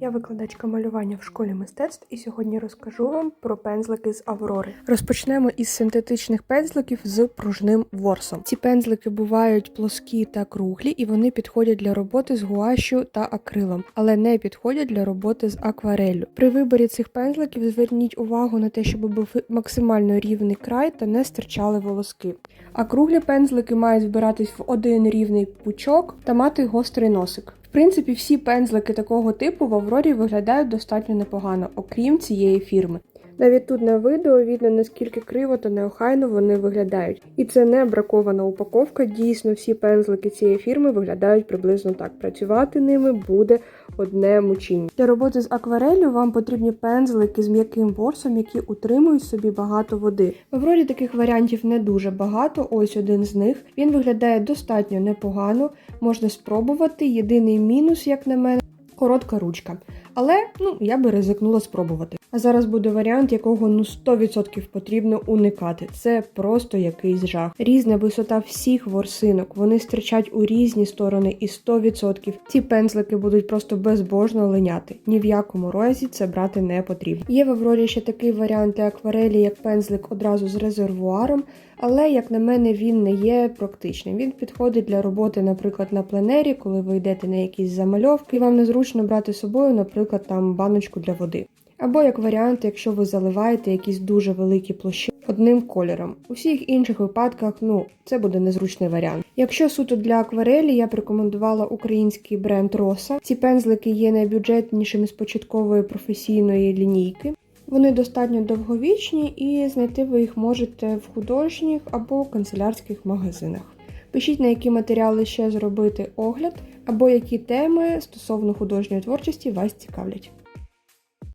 Я викладачка малювання в школі мистецтв і сьогодні розкажу вам про пензлики з Аврори. Розпочнемо із синтетичних пензликів з пружним ворсом. Ці пензлики бувають плоскі та круглі, і вони підходять для роботи з гуашю та акрилом, але не підходять для роботи з аквареллю. При виборі цих пензликів зверніть увагу на те, щоб був максимально рівний край та не стирчали волоски. А круглі пензлики мають збиратись в один рівний пучок та мати гострий носик. Принципі, всі пензлики такого типу в Аврорі виглядають достатньо непогано, окрім цієї фірми. Навіть тут на відео видно наскільки криво та неохайно вони виглядають. І це не бракована упаковка. Дійсно, всі пензлики цієї фірми виглядають приблизно так. Працювати ними буде одне мучіння. Для роботи з аквареллю вам потрібні пензлики з м'яким ворсом, які утримують собі багато води. В Аврорі таких варіантів не дуже багато. Ось один з них. Він виглядає достатньо непогано, можна спробувати. Єдиний мінус, як на мене, коротка ручка. Але ну я би ризикнула спробувати. А зараз буде варіант, якого ну 100% потрібно уникати. Це просто якийсь жах. Різна висота всіх ворсинок. Вони стирчать у різні сторони, і 100% ці пензлики будуть просто безбожно линяти. Ні в якому разі це брати не потрібно. Є в Аврорі ще такий варіант для акварелі, як пензлик одразу з резервуаром. Але, як на мене, він не є практичним. Він підходить для роботи, наприклад, на пленері, коли ви йдете на якісь замальовки, і вам незручно брати з собою, наприклад, там баночку для води. Або як варіант, якщо ви заливаєте якісь дуже великі площі одним кольором. У всіх інших випадках, ну, це буде незручний варіант. Якщо суто для акварелі, я б рекомендувала український бренд Роса. Ці пензлики є найбюджетнішими з початкової професійної лінійки. Вони достатньо довговічні і знайти ви їх можете в художніх або канцелярських магазинах. Пишіть, на які матеріали ще зробити огляд, або які теми стосовно художньої творчості вас цікавлять.